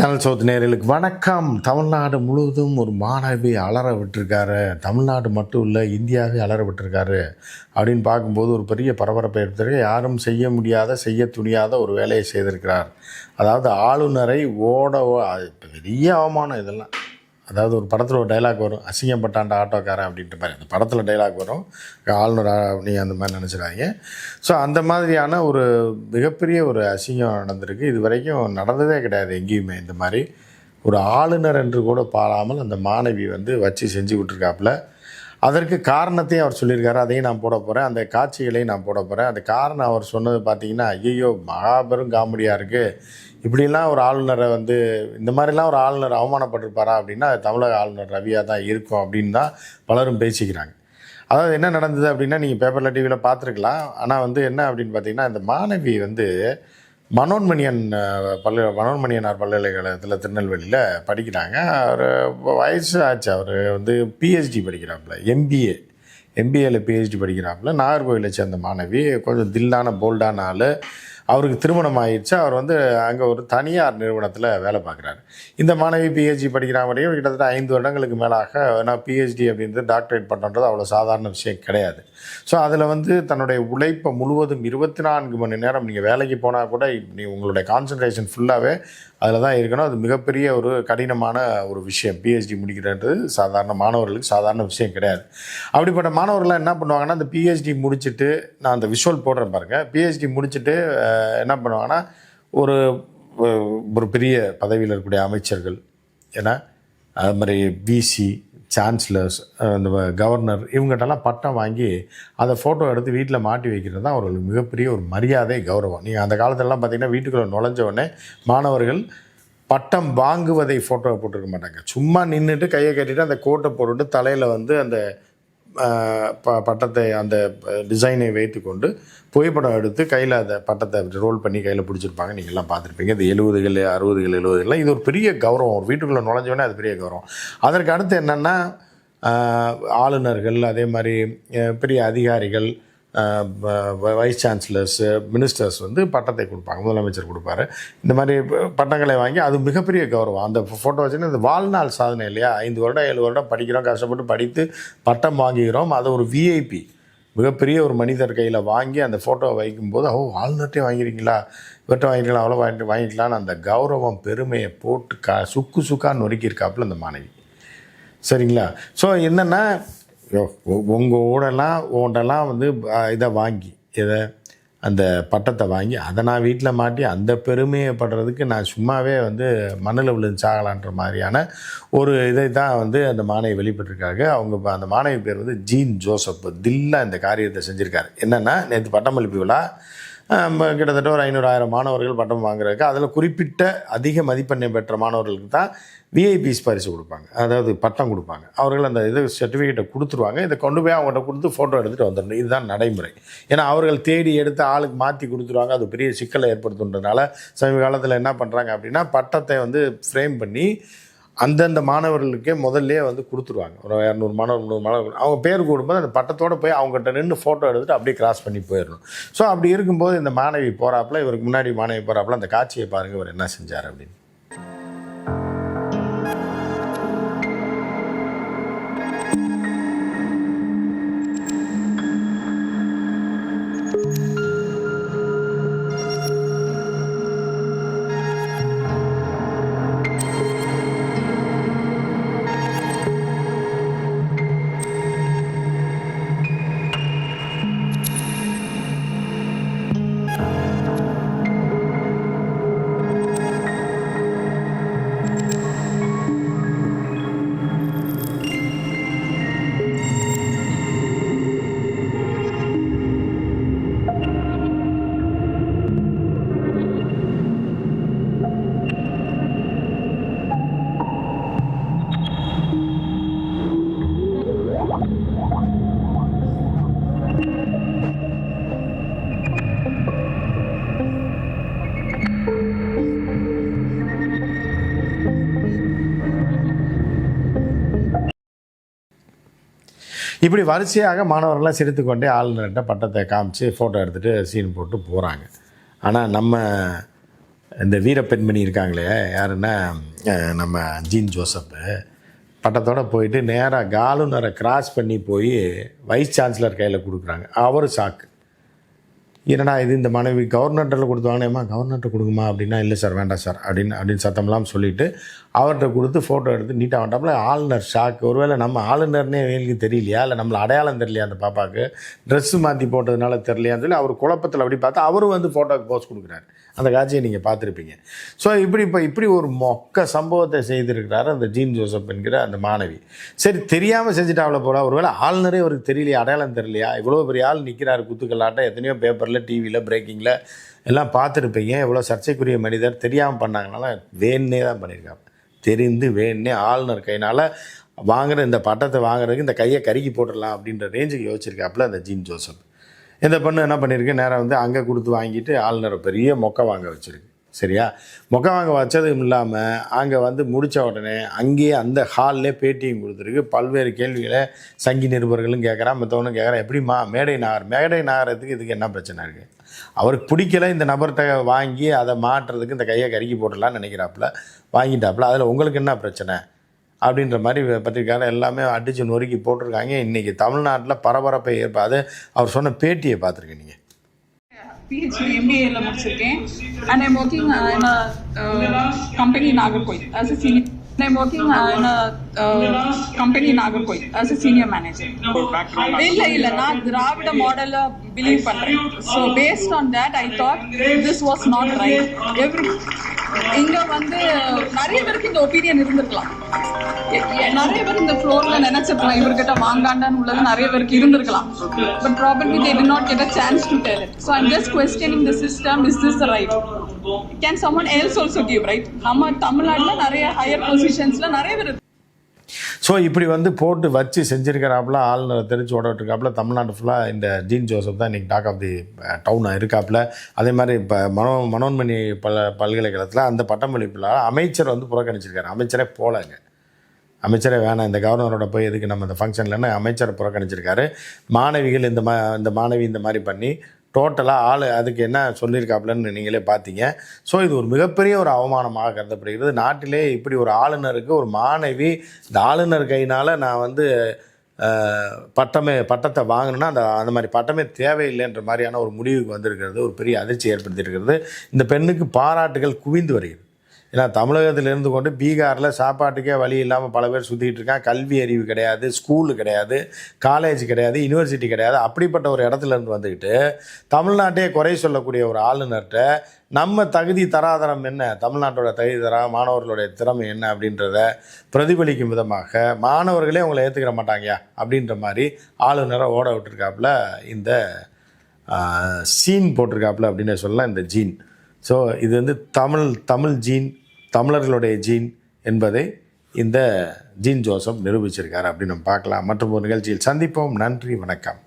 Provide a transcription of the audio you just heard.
Channel south நேயர்களுக்கு வணக்கம். தமிழ்நாடு முழுவதும் ஒரு மாணவி அலற விட்டுருக்காரு. தமிழ்நாடு மட்டும் இல்லை இந்தியாவே அலற விட்டுருக்காரு. அப்படின்னு பார்க்கும்போது ஒரு பெரிய பரபரப்பை எடுத்திருக்க யாரும் செய்ய முடியாத செய்ய துணியாத ஒரு வேலையை செய்திருக்கிறார். அதாவது ஆளுநரை ஓட ஓ- பெரிய அவமானம் இதெல்லாம். அதாவது ஒரு படத்தில் ஒரு டைலாக் வரும் அசிங்கப்பட்டாண்ட ஆட்டோக்காரன் அப்படின்ட்டு மாதிரி. அந்த படத்தில் டைலாக் வரும். ஆளுநர் நீ அந்த மாதிரி நினச்சிடாதீங்க. ஸோ அந்த மாதிரியான ஒரு மிகப்பெரிய ஒரு அசிங்கம் நடந்திருக்கு. இது வரைக்கும் நடந்ததே கிடையாது எங்கேயுமே. இந்த மாதிரி ஒரு ஆளுநர் என்று கூட பாராமல் அந்த மாணவி வந்து வச்சு செஞ்சு விட்டுருக்காப்புல. அதற்கு காரணத்தையும் அவர் சொல்லியிருக்காரு. அதையும் நான் போட போகிறேன் அந்த காட்சிகளையும் நான் போட போகிறேன் அந்த காரணம் அவர் சொன்னது பார்த்தீங்கன்னா ஐயோ மகாபெரும் காமெடியாக இருக்குது இப்படிலாம் ஒரு ஆளுநரை வந்து இந்த மாதிரிலாம் ஒரு ஆளுநர் அவமானப்பட்டிருப்பாரா அப்படின்னா அது தமிழக ஆளுநர் ரவியாக தான் இருக்கும் அப்படின்னு தான் பலரும் பேசிக்கிறாங்க. அதாவது என்ன நடந்தது அப்படின்னா நீங்கள் பேப்பரில் டிவியில் பார்த்துருக்கலாம். ஆனால் வந்து என்ன அப்படின்னு பார்த்தீங்கன்னா இந்த மாணவி வந்து மனோன்மணியன் பல்ல மனோன்மணியனார் பல்கலைக்கழகத்தில் திருநெல்வேலியில் படிக்கிறாங்க. அவர் வயசு ஆச்சு. அவர் வந்து பிஹெச்டி படிக்கிறாப்புல எம்பிஏ எம்பிஏல பிஹெச்டி படிக்கிறாப்புல. நாகர்கோவிலை சேர்ந்த மாணவி கொஞ்சம் தில்லான போல்டான ஆள். அவருக்கு திருமணம் ஆயிடுச்சு. அவர் வந்து அங்கே ஒரு தனியார் நிறுவனத்தில் வேலை பார்க்குறாரு. இந்த மாணவி பிஹெச்டி படிக்கிற வரையும் கிட்டத்தட்ட ஐந்து வருடங்களுக்கு மேலாக நான் பிஹெச்டி அப்படின்றது டாக்டரேட் பண்ணுறது அவ்வளோ சாதாரண விஷயம் கிடையாது. ஸோ அதில் வந்து தன்னுடைய உழைப்பை முழுவதும் இருபத்தி நான்கு மணி நேரம் நீங்கள் வேலைக்கு போனால் கூட நீ உங்களுடைய கான்சன்ட்ரேஷன் ஃபுல்லாகவே அதில் தான் இருக்கணும். அது மிகப்பெரிய ஒரு கடினமான ஒரு விஷயம். பிஹெச்டி முடிக்கிறது சாதாரண மாணவர்களுக்கு சாதாரண விஷயம் கிடையாது. அப்படிப்பட்ட மாணவர்கள்லாம் என்ன பண்ணுவாங்கன்னா அந்த பிஹெச்டி முடிச்சுட்டு நான் அந்த விஷுவல் போடுறேன் பாருங்கள் பிஹெச்டி முடிச்சுட்டு என்ன பண்ணுவாங்கன்னா ஒரு ஒரு பெரிய பதவியில் இருக்கக்கூடிய அமைச்சர்கள் ஏன்னா அது மாதிரி விசி சான்சலர்ஸ் இந்த கவர்னர் இவங்ககிட்டலாம் பட்டம் வாங்கி அதை ஃபோட்டோ எடுத்து வீட்டில் மாட்டி வைக்கிறது தான் அவர்களுக்கு மிகப்பெரிய ஒரு மரியாதை கௌரவம். நீங்கள் அந்த காலத்திலலாம் பார்த்தீங்கன்னா வீட்டுக்குள்ளே நுழைஞ்ச உடனே மாணவர்கள் பட்டம் வாங்குவதை ஃபோட்டோவை போட்டிருக்க மாட்டாங்க. சும்மா நின்றுட்டு கையை கட்டிட்டு அந்த கோட்டை போட்டுட்டு தலையில் வந்து அந்த ப பட்டத்தை அந்த டிசைனை வைத்துக்கொண்டு புகைப்படம் எடுத்து கையில் அந்த பட்டத்தை ரோல் பண்ணி கையில் பிடிச்சிருப்பாங்க. நீங்கள்லாம் பார்த்துருப்பீங்க. இது எழுபதுகள் அறுபதுகள் எழுபதுகள் இது ஒரு பெரிய கௌரவம். ஒரு வீட்டுக்குள்ளே நுழைஞ்சோடனே அது பெரிய கௌரவம். அதற்கு அடுத்து என்னென்னா ஆளுநர்கள் அதே மாதிரி பெரிய அதிகாரிகள் வைஸ் சான்சலர்ஸு மினிஸ்டர்ஸ் வந்து பட்டத்தை கொடுப்பாங்க முதலமைச்சர் கொடுப்பாரு. இந்த மாதிரி பட்டங்களை வாங்கி அது மிகப்பெரிய கௌரவம். அந்த ஃபோட்டோ வச்சுன்னா இந்த வாழ்நாள் சாதனை இல்லையா? ஐந்து வருடம் ஏழு வருடம் படிக்கிறோம் கஷ்டப்பட்டு படித்து பட்டம் வாங்குகிறோம். அது ஒரு விஐபி மிகப்பெரிய ஒரு மனிதர் கையில் வாங்கி அந்த ஃபோட்டோவை வைக்கும்போது ஓ வாழ்நாட்டையும் வாங்கிருக்கீங்களா இவர்கிட்ட வாங்கிக்கலாம் அவ்வளோ வாங்கிட்டு வாங்கிக்கலாம்னு அந்த கௌரவம் பெருமையை போட்டு கா சுக்கு சுக்கா நொறுக்கியிருக்காப்புல அந்த மாணவி. சரிங்களா? ஸோ என்னென்னா உங்கள் ஊடெல்லாம் உன்டெல்லாம் வந்து இதை வாங்கி இதை அந்த பட்டத்தை வாங்கி அதை நான் வீட்டில் மாட்டி அந்த பெருமையை படுறதுக்கு நான் சும்மாவே வந்து மண்ணில் விழுந்து சாகலான்ற மாதிரியான ஒரு இதை தான் வந்து அந்த மாணவி வெளிப்பட்டிருக்காங்க. அவங்க அந்த மாணவி பேர் வந்து ஜீன் ஜோசப் தில்லா இந்த காரியத்தை செஞ்சுருக்காரு. என்னென்னா நேற்று பட்டமளிப்பு விழா கிட்டத்தட்ட ஒரு ஐநூறாயிரம் மாணவர்கள் பட்டம் வாங்குறதுக்கு அதில் குறிப்பிட்ட அதிக மதிப்பெண்ணை பெற்ற மாணவர்களுக்கு தான் விஐபிஸ் பரிசு கொடுப்பாங்க. அதாவது பட்டம் கொடுப்பாங்க. அவர்கள் அந்த இது சர்டிஃபிகேட்டை கொடுத்துருவாங்க. இதை கொண்டு போய் அவங்கள்ட்ட கொடுத்து ஃபோட்டோ எடுத்துகிட்டு வந்துடணும். இதுதான் நடைமுறை. ஏன்னா அவர்கள் தேடி எடுத்து ஆளுக்கு மாற்றி கொடுத்துருவாங்க. அது பெரிய சிக்கலை ஏற்படுத்துன்றதுனால சமீப காலத்தில் என்ன பண்ணுறாங்க அப்படின்னா பட்டத்தை வந்து ஃப்ரேம் பண்ணி அந்தந்த மாணவர்களுக்கே முதல்ல வந்து கொடுத்துருவாங்க. ஒரு இரநூறு மாணவர் முந்நூறு மாணவர் அவங்க பேர் கூடும்போது அந்த பட்டத்தோடு போய் அவங்ககிட்ட நின்று ஃபோட்டோ எடுத்துட்டு அப்படியே கிராஸ் பண்ணி போயிடணும். ஸோ அப்படி இருக்கும்போது இந்த மாணவி போகிறாப்புல இவருக்கு முன்னாடி மாணவி போகிறாப்புல அந்த காட்சியை பாருங்கள் இவர் என்ன செஞ்சார் அப்படின்னு. இப்படி வரிசையாக மாணவர்கள்லாம் சிரித்து கொண்டே ஆளுநர்கிட்ட பட்டத்தை காமிச்சு ஃபோட்டோ எடுத்துகிட்டு சீன் போட்டு போகிறாங்க ஆனால் நம்ம இந்த வீரப்பெண்மணி இருக்காங்களே யாருன்னா நம்ம ஜீன் ஜோசப்பு பட்டத்தோடு போயிட்டு நேராக காலுநரை கிராஸ் பண்ணி போய் வைஸ் சான்சலர் கையில் கொடுக்குறாங்க. அவர் சாக்கு என்னடா இது இந்த மனைவி கவர்னர்கிட்ட கொடுத்து வாங்கினேம்மா? கவர்னர்கிட்ட கொடுக்குமா அப்படின்னா இல்லை சார் வேண்டாம் சார் அப்படின்னு அப்படின்னு சத்தம்லாம் சொல்லிவிட்டு அவர்கிட்ட கொடுத்து ஃபோட்டோ எடுத்து நீட்டாக வந்தாப்புல ஆளுநர் ஷாக் ஒருவேளை நம்ம ஆளுநர்னே வேலைக்கு தெரியலையா? இல்லை நம்மளை அடையாளம் தெரியலையா அந்த பாப்பாவுக்கு? ட்ரெஸ்ஸு மாற்றி போட்டதுனால தெரியலையான்னு சொல்லி அவர் குழப்பத்தில் அப்படி பார்த்தா அவரும் வந்து ஃபோட்டோக்கு போஸ்ட் கொடுக்குறாரு. அந்த காட்சியை நீங்கள் பார்த்துருப்பீங்க. ஸோ இப்படி இப்போ இப்படி ஒரு மொக்க சம்பவத்தை செய்திருக்கிறாரு அந்த ஜீன் ஜோசப் என்கிற அந்த மாணவி. சரி தெரியாமல் செஞ்சுட்டாவில் போல. ஒருவேளை ஆளுநரே அவருக்கு தெரியலையா அடையாளம் தெரியலையா? இவ்வளோ பெரிய ஆள் நிற்கிறாரு குத்துக்கல்லாட்டம் எத்தனையோ பேப்பரில் டிவியில் பிரேக்கிங்கில் எல்லாம் பார்த்துருப்பீங்க. எவ்வளோ சர்ச்சைக்குரிய மனிதர் தெரியாமல் பண்ணாங்கனால வேணே தான் பண்ணியிருக்காங்க. தெரிந்து வேணே ஆளுநர் கையினால் வாங்குகிற இந்த பட்டத்தை வாங்குறதுக்கு இந்த கையை கருக்கி போட்டுடலாம் அப்படின்ற ரேஞ்சுக்கு யோசிச்சிருக்காப்புல அந்த ஜீன் ஜோசப். இந்த பொண்ணு என்ன பண்ணியிருக்கு நேராக வந்து அங்கே கொடுத்து வாங்கிட்டு ஆளுநரை பெரிய மொக்கை வாங்க வச்சுருக்கு. சரியா? முகம் வாங்க வச்சதும் இல்லாமல் அங்கே வந்து முடித்த உடனே அங்கேயே அந்த ஹாலில் பேட்டியும் கொடுத்துருக்கு. பல்வேறு கேள்விகளை சங்கி நிருபர்களும் கேட்குறான் மற்றவனும் கேட்குறான் எப்படிம்மா? மேடை நகர் மேடை நகரத்துக்கு இதுக்கு என்ன பிரச்சனை இருக்குது அவருக்கு பிடிக்கல இந்த நபர்கிட்ட வாங்கி அதை மாட்டுறதுக்கு இந்த கையை கருக்கி போடலான்னு நினைக்கிறாப்புல வாங்கிட்டாப்புல. அதில் உங்களுக்கு என்ன பிரச்சனை? அப்படின்ற மாதிரி பத்திரிக்கையாளர் எல்லாமே அடித்து நொறுக்கி போட்டிருக்காங்க. இன்றைக்கி தமிழ்நாட்டில் பரபரப்பை ஏற்ப அது அவர் சொன்ன பேட்டியை பார்த்துருக்கேன் நீங்கள் PhD MBA ல முடிச்சிருக்கேன் and I'm working uh, in a uh, company in Nagarkoil as a senior. And I'm working uh, in a uh, company in Nagarkoil as a senior manager. இல்ல இல்ல நான் திராவிட மாடல பிலீவ் பண்றேன் so based on that I thought this was not right every இங்க வந்து நிறைய பேருக்கு இந்த ஒப்பீனியன் இருந்திருக்கலாம். நிறைய பேர் இந்த ஃப்ளோர்ல நினைச்சிருக்கலாம் இவர்கிட்ட வாங்காண்டான்னு உள்ளது நிறைய பேருக்கு இருந்திருக்கலாம். But properly they didn't get a chance to tell it. So i'm just questioning the is is right can right? Can else also give right நம்ம தமிழ்நாட்டில் நிறைய ஹையர் பொசிஷன்ஸ்ல நிறைய பேர் ஸோ இப்படி வந்து போட்டு வச்சு செஞ்சுருக்கிறாப்புல ஆளுநரை தெரிஞ்சு ஓடட்டுருக்காப்புல தமிழ்நாடு ஃபுல்லாக இந்த ஜீன் ஜோசப் தான் இன்றைக்கி டாக் ஆஃப் தி டவுனாக இருக்காப்புல. அதே மாதிரி இப்போ மனோ மனோன்மணி பல பல்கலைக்கழகத்தில் அந்த பட்டமளிப்பில் அமைச்சர் வந்து புறக்கணிச்சிருக்காரு. அமைச்சரே போகலங்க. அமைச்சரே வேணாம் இந்த கவர்னரோட போய் எதுக்கு நம்ம இந்த ஃபங்க்ஷன்லன்னு அமைச்சரை புறக்கணிச்சிருக்காரு. மாணவிகள் இந்த மா இந்த மாணவி இந்த மாதிரி பண்ணி டோட்டலாக ஆள் அதுக்கு என்ன சொல்லியிருக்காப்புலன்னு நீங்களே பார்த்தீங்க ஸோ இது ஒரு மிகப்பெரிய ஒரு அவமானமாக கருதப்படுகிறது. நாட்டிலே இப்படி ஒரு ஆளுநருக்கு ஒரு மாணவி இந்த ஆளுநர் கையினால் நான் வந்து பட்டமே பட்டத்தை வாங்கினேன்னா அந்த அந்த மாதிரி பட்டமே தேவையில்லைன்ற மாதிரியான ஒரு முடிவுக்கு வந்திருக்கிறது. ஒரு பெரிய அதிர்ச்சி ஏற்படுத்தியிருக்கிறது. இந்த பெண்ணுக்கு பாராட்டுகள் குவிந்து வருகிறது. ஏன்னா தமிழகத்தில் இருந்து கொண்டு பீகாரில் சாப்பாட்டுக்கே வழி இல்லாமல் பல பேர் சுற்றிக்கிட்டு இருக்கான் கல்வி அறிவு கிடையாது ஸ்கூலு கிடையாது காலேஜ் கிடையாது யுனிவர்சிட்டி கிடையாது. அப்படிப்பட்ட ஒரு இடத்துல இருந்து வந்துக்கிட்டு தமிழ்நாட்டையே குறை சொல்லக்கூடிய ஒரு ஆளுநர்கிட்ட நம்ம தகுதி தராதரம் என்ன? தமிழ்நாட்டோட தகுதி தரம் மாணவர்களுடைய திறமை என்ன அப்படின்றத பிரதிபலிக்கும் விதமாக மாணவர்களே உங்களை ஏற்றுக்கிற மாட்டாங்கயா அப்படின்ற மாதிரி ஆளுநரை ஓட விட்டுருக்காப்புல இந்த சீன் போட்டிருக்காப்புல அப்படின்னு சொல்லலாம் இந்த ஜீன். ஸோ இது வந்து தமிழ் தமிழ் ஜீன் தமிழர்களுடைய ஜீன் என்பதை இந்த ஜீன் ஜோசப் நிரூபிச்சிருக்காரு. அப்படின்னு நம்ம பார்க்கலாம். மற்றும் ஒரு நிகழ்ச்சியில் சந்திப்போம். நன்றி. வணக்கம்.